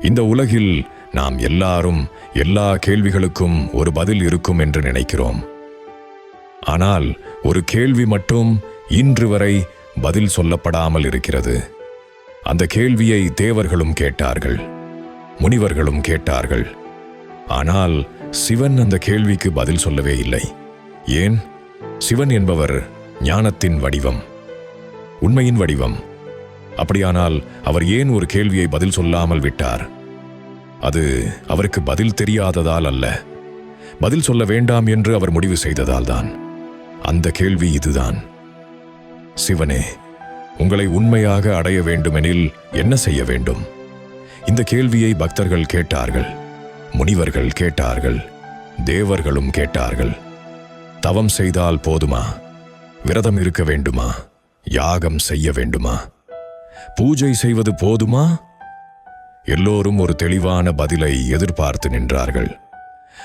இந்த உலகில் நாம் எல்லாரும் எல்லா கேள்விகளுக்கும் ஒரு பதில் இருக்கும் என்று நினைக்கிறோம். ஆனால் ஒரு கேள்வி மட்டும் இன்று வரை பதில் சொல்லப்படாமல் இருக்கிறது. அந்த கேள்வியை தேவர்களும் கேட்டார்கள் முனிவர்களும் கேட்டார்கள். ஆனால் சிவன் அந்த கேள்விக்கு பதில் சொல்லவே இல்லை. ஏன்? சிவன் என்பவர் ஞானத்தின் வடிவம் உண்மையின் வடிவம். அப்படியானால் அவர் ஏன் ஒரு கேள்வியை பதில் சொல்லாமல் விட்டார்? அது அவருக்கு பதில் தெரியாததால் அல்ல. பதில் சொல்ல வேண்டாம் என்று அவர் முடிவு செய்ததால் தான். அந்த கேள்வி இதுதான். சிவனே உங்களை உண்மையாக அடைய வேண்டுமெனில் என்ன செய்ய வேண்டும்? இந்த கேள்வியை பக்தர்கள் கேட்டார்கள் முனிவர்கள் கேட்டார்கள் தேவர்களும் கேட்டார்கள். தவம் செய்தால் போதுமா? விரதம் இருக்க வேண்டுமா? யாகம் செய்ய வேண்டுமா? பூஜை செய்வது போதுமா? எல்லோரும் ஒரு தெளிவான பதிலை எதிர்பார்த்து நின்றார்கள்.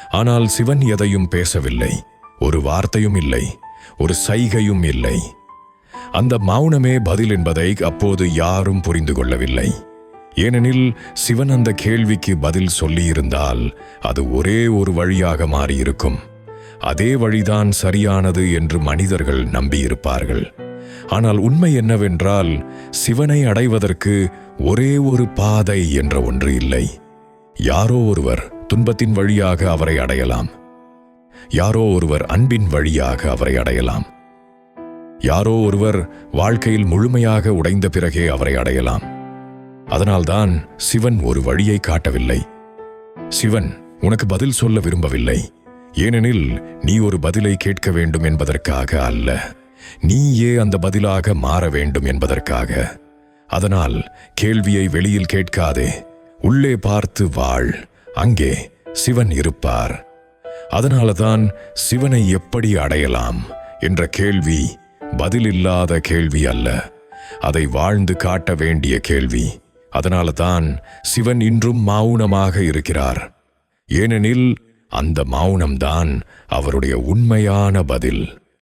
ஆனால் சிவன் எதையும் பேசவில்லை. ஒரு வார்த்தையும் இல்லை. ஒரு சைகையும் இல்லை. அந்த மௌனமே பதில் என்பதை அப்போது யாரும் புரிந்து கொள்ளவில்லை. ஏனெனில் சிவன் அந்த கேள்விக்கு பதில் சொல்லியிருந்தால் அது ஒரே ஒரு வழியாக மாறியிருக்கும். அதே வழிதான் சரியானது என்று மனிதர்கள் நம்பியிருப்பார்கள். ஆனால் உண்மை என்னவென்றால் சிவனை அடைவதற்கு ஒரே ஒரு பாதை என்ற ஒன்று இல்லை. யாரோ ஒருவர் துன்பத்தின் வழியாக அவரை அடையலாம். யாரோ ஒருவர் அன்பின் வழியாக அவரை அடையலாம். யாரோ ஒருவர் வாழ்க்கையில் முழுமையாக உடைந்த பிறகே அவரை அடையலாம். அதனால்தான் சிவன் ஒரு வழியை காட்டவில்லை. சிவன் உனக்கு பதில் சொல்ல விரும்பவில்லை. ஏனெனில் நீ ஒரு பதிலை கேட்க வேண்டும் என்பதற்காக அல்ல. நீயே அந்த பதிலாக மாற வேண்டும் என்பதற்காக. அதனால் கேள்வியை வெளியில் கேட்காதே. உள்ளே பார்த்து வாழ். அங்கே சிவன் இருப்பார். அதனாலதான் சிவனை எப்படி அடையலாம் என்ற கேள்வி பதிலில்லாத கேள்வி அல்ல. அதை வாழ்ந்து காட்ட வேண்டிய கேள்வி. அதனால தான் சிவன் இன்றும் மௌனமாக இருக்கிறார். ஏனெனில் அந்த மௌனம்தான் அவருடைய உண்மையான பதில்.